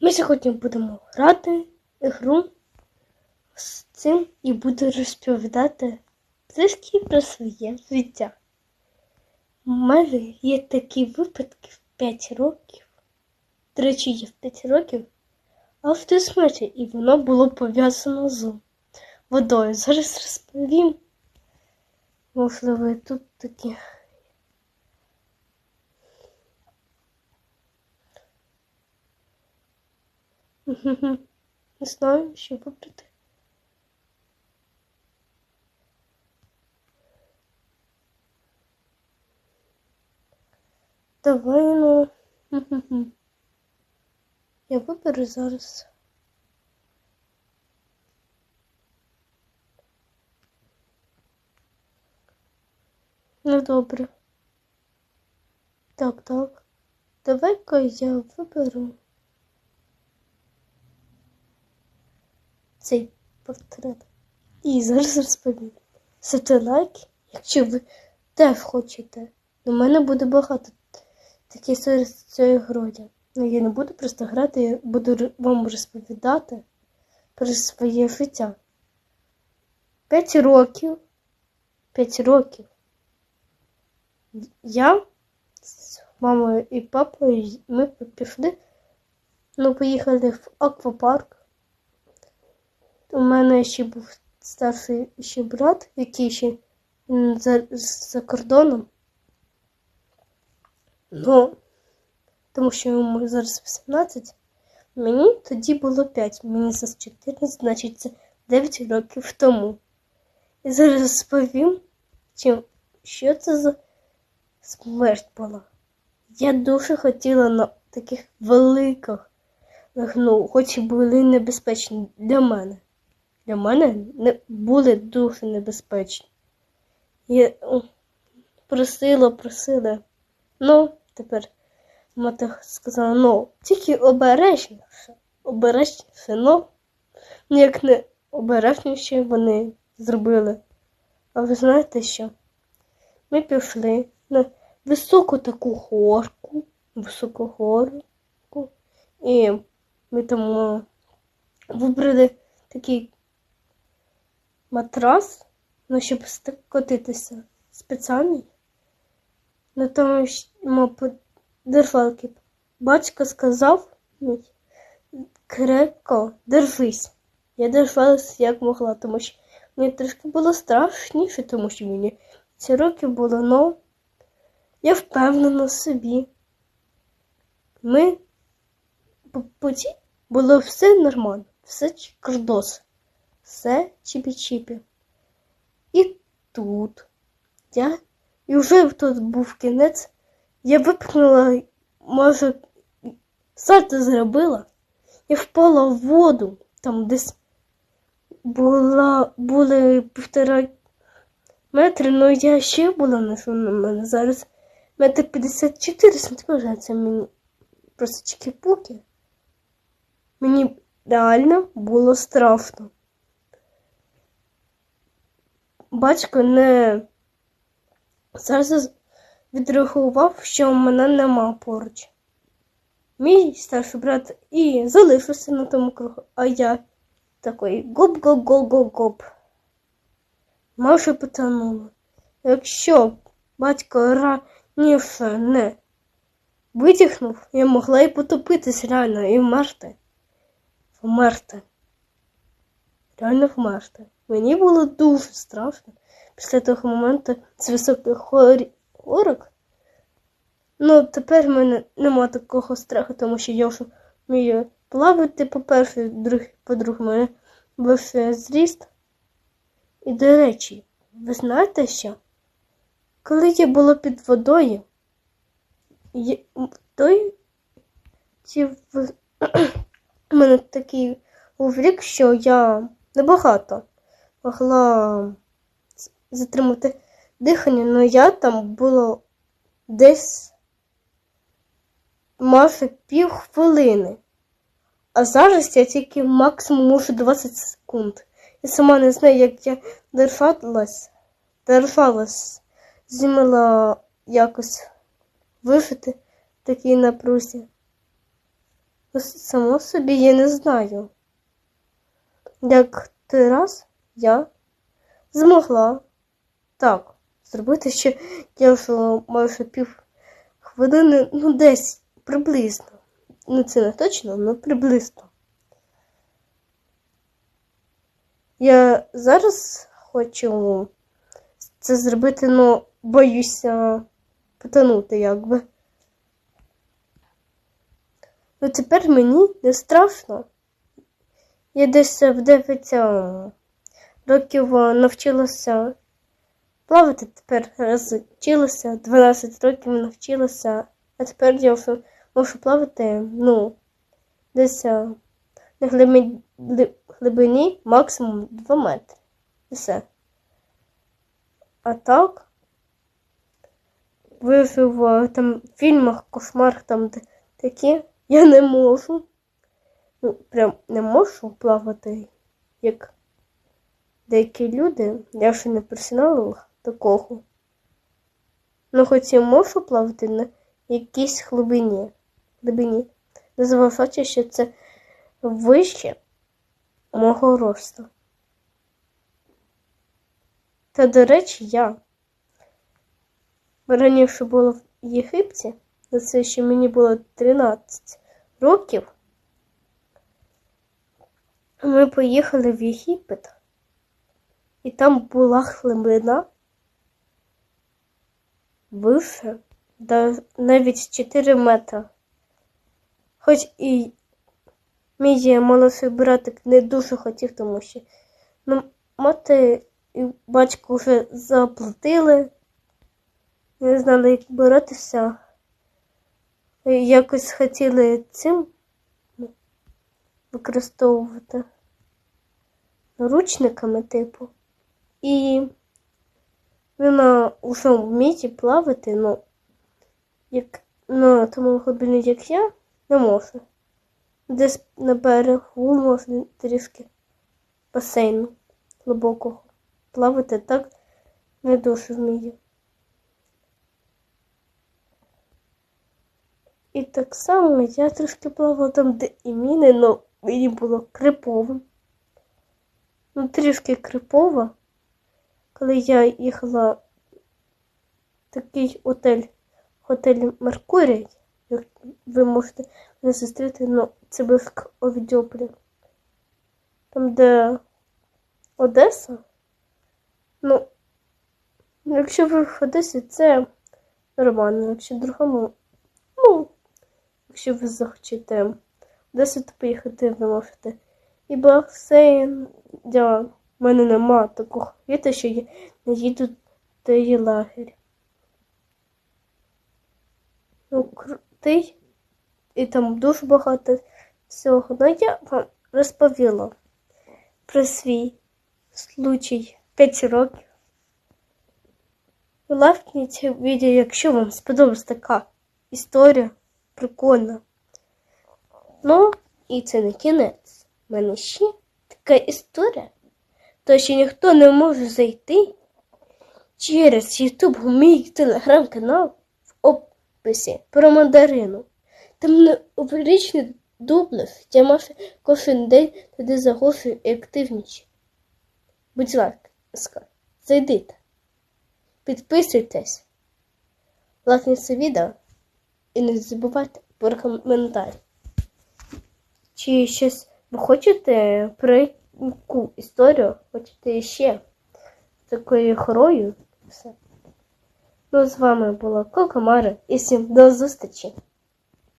Ми сьогодні будемо грати гру з цим і буду розповідати трішки про своє життя. У мене є такі випадки в 5 років. До речі, є в 5 років автосмерті, і воно було пов'язано з водою. Зараз розповім. Можливо, тут такі. Не знаю, що вибрати. Давай, ну. Я виберу зараз. Ну, добре. Так, так. Давай-ка я виберу. Цей портрет. І зараз розповім. Ставте лайк, якщо ви теж хочете. У мене буде багато таких історій цієї грою. Ну, я не буду просто грати, я буду вам розповідати про своє життя. П'ять років. П'ять років. Я з мамою і папою ми пішли. Ну, поїхали в аквапарк. У мене ще був старший ще брат, який ще за, за кордоном. Ну, тому що йому зараз 18. Мені тоді було 5, мені зараз 14, значить це 9 років тому. І зараз розповім, чим, що це за смерть була. Я дуже хотіла на таких великих, ну, хоч і були небезпечні для мене для мене не були дуже небезпечні. Я просила, просила. Ну, тепер мати сказала, ну, тільки обережніше, обережніше, ну, як не обережніше вони зробили. А ви знаєте що? Ми пішли на високу таку горку, високу горку, і ми там вибрали такий матрас, ну, щоб котитися спеціальний. На тому ж держалки. Батько сказав мій крепко, держись. Я держалась як могла, тому що мені трошки було страшніше, тому що мені ці роки було, ну я впевнена в собі. Ми по путі було все нормально, все чікардос все чіпі-чіпі. І тут я. І вже тут був кінець. Я випхнула, може, сальто зробила і впала в воду. Там десь була, були півтора метри, ну я ще була на мене. Зараз метр 54 сантиметри. Це мені просто чики-пуки. Мені реально було страшно батько не зараз відреагував, що мене нема поруч. Мій старший брат і залишився на тому кругу, а я такий гоп-гоп-гоп-гоп-гоп. Маша потонула. Якщо батько раніше не витягнув, я могла і потопитись реально і вмерти. Вмерти. Реально вмерти. Мені було дуже страшно після того моменту з високих горок. Ну, тепер в мене нема такого страху, тому що я вже вмію плавати, по-перше, по-друге, в мене вищий зріст. І, до речі, ви знаєте що? Коли я була під водою, я, той ці в... мене такий був рік, що я небагато могла затримати дихання, але я там було десь майже пів хвилини. А зараз я тільки максимум можу 20 секунд. Я сама не знаю, як я держалась, держалась, зуміла якось вижити в такій напрузі. Ну, само собі я не знаю. Як той раз я змогла так зробити, я вже майже пів хвилини, ну десь приблизно. Ну це не точно, але приблизно. Я зараз хочу це зробити, але боюся потонути якби. Ну тепер мені не страшно. Я десь в 9 років навчилася плавати, тепер розчилася, 12 років навчилася, а тепер я можу плавати, ну, десь на глибині, максимум 2 метри. І все. А так, вижив там в фільмах, кошмарах там такі, я не можу. Ну, прям не можу плавати, як деякі люди. Я ще не персоналив такого. Ну, хоч я можу плавати на якійсь глибині. глибині. Незважаючи, що це вище мого росту. Та, до речі, я раніше була в Єгипті, на це ще мені було 13 років. Ми поїхали в Єгипет, і там була хлебина вище до навіть 4 метри. Хоч і мій молодший братик не дуже хотів, тому що ну, мати і батько вже заплатили, не знали, як боротися. Якось хотіли цим використовувати ручниками, типу. І вона вже вміє плавати, ну, як на тому глибині, як я, не може. Десь на берегу можна трішки басейну глибокого. Плавати так не дуже вмію. І так само я трошки плавала там, де і міни, але мені було крипово. Ну, трішки крипово, коли я їхала в такий отель, готель Меркурій, як ви можете мене зустріти, ну, це близько Овідьополі. Там, де Одеса. Ну, якщо ви в Одесі, це нормально, якщо в другому, ну, якщо ви захочете досить поїхати, ви можете. І басейн, я, в мене нема такого віта, що я не їду до її лагерь. Ну, крутий, і там дуже багато всього. Ну, я вам розповіла про свій случай 5 років. Лайкніть відео, якщо вам сподобалась така історія прикольна. Ну, і це не кінець. Мене ще така історія, то що ніхто не може зайти через YouTube у мій телеграм-канал в описі про мандарину. Там необрічний дублес, я майже кожен день туди загоджую і активнічі. Будь ласка, зайдіть, підписуйтесь, лайкніть це відео і не забувайте про коментарі. Чи щось хочете про яку історію? Хочете ще такою хорою? Все. Ну, з вами була Кокомара і всім до зустрічі!